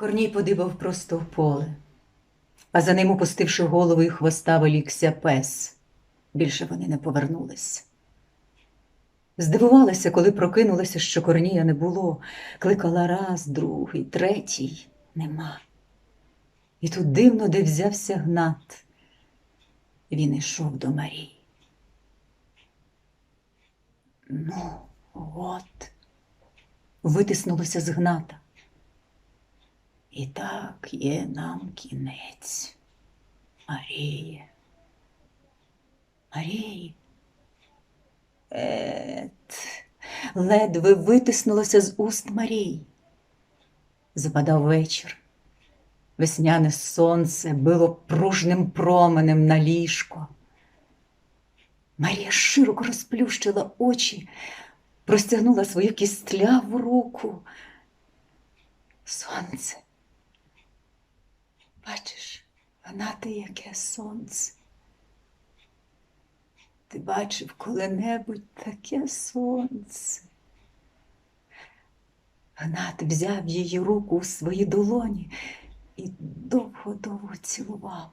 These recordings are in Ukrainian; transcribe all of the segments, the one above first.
Корній подибав просто в поле, а за ним, опустивши голову і хвоста, волікся пес. Більше вони не повернулись. Здивувалася, коли прокинулася, що Корнія не було. Кликала раз, другий, третій нема. І тут дивно, де взявся гнат. Він ішов до Марії. Ну, от, витиснулося з гната. І так є нам кінець. Маріє. Марії. Ет, ледве витиснулося з уст Марії. Западав вечір. Весняне сонце било пружним променем на ліжко. Марія широко розплющила очі, простягнула свою кістляву руку. Сонце. Бачиш, вона ти яке сонце. Ти бачив коли-небудь таке сонце. Гнат взяв її руку у свої долоні і довго-довго цілував.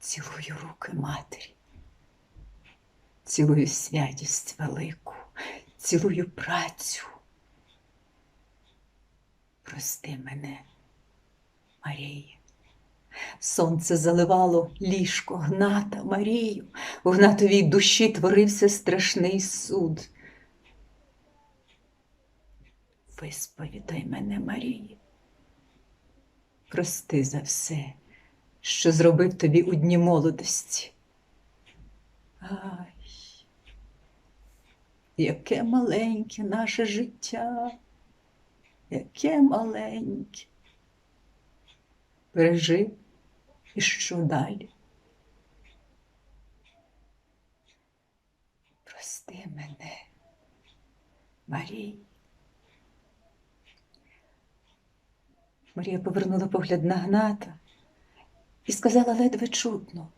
Цілую руки матері, цілую святість велику, цілую працю. Прости мене, Марія. Сонце заливало ліжко гната Марію. У гнатовій душі творився страшний суд. Висповідай мене, Марія. Прости за все, що зробив тобі у дні молодості. Ай, яке маленьке наше життя, яке маленьке. Пережив і що далі? Прости мене, Марій. Марія повернула погляд на Гната і сказала ледве чутно.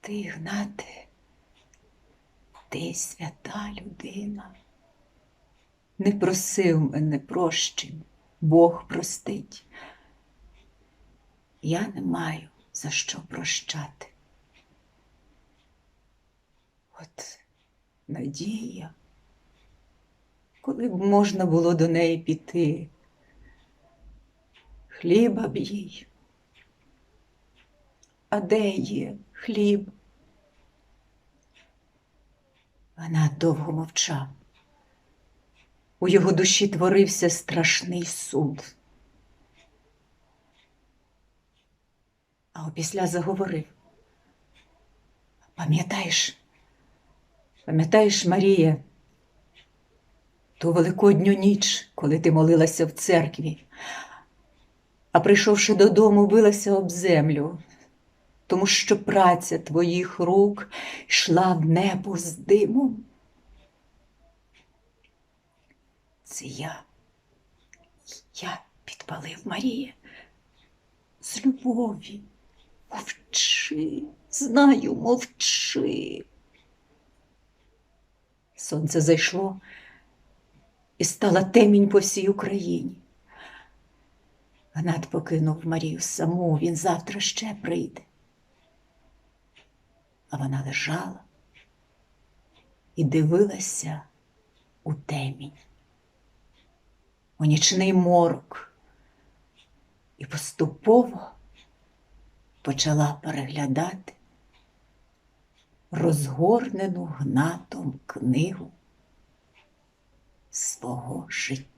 Ти, Гнате, ти свята людина. Не просив мене прощень, Бог простить. Я не маю за що прощати. От надія, коли б можна було до неї піти, хліба б їй. А де є хліб? Вона довго мовчав. У його душі творився страшний суд. А опісля заговорив. Пам'ятаєш, пам'ятаєш, Марія, ту великодню ніч, коли ти молилася в церкві, а прийшовши додому, билася об землю, тому що праця твоїх рук йшла в небо з димом. Це я, я підпалив Марія з любові. Мовчи, знаю, мовчи. Сонце зайшло і стала темінь по всій Україні. Гнат покинув Марію саму, він завтра ще прийде. А вона лежала і дивилася у темінь, у нічний морок, і поступово почала переглядати розгорнену гнатом книгу свого життя.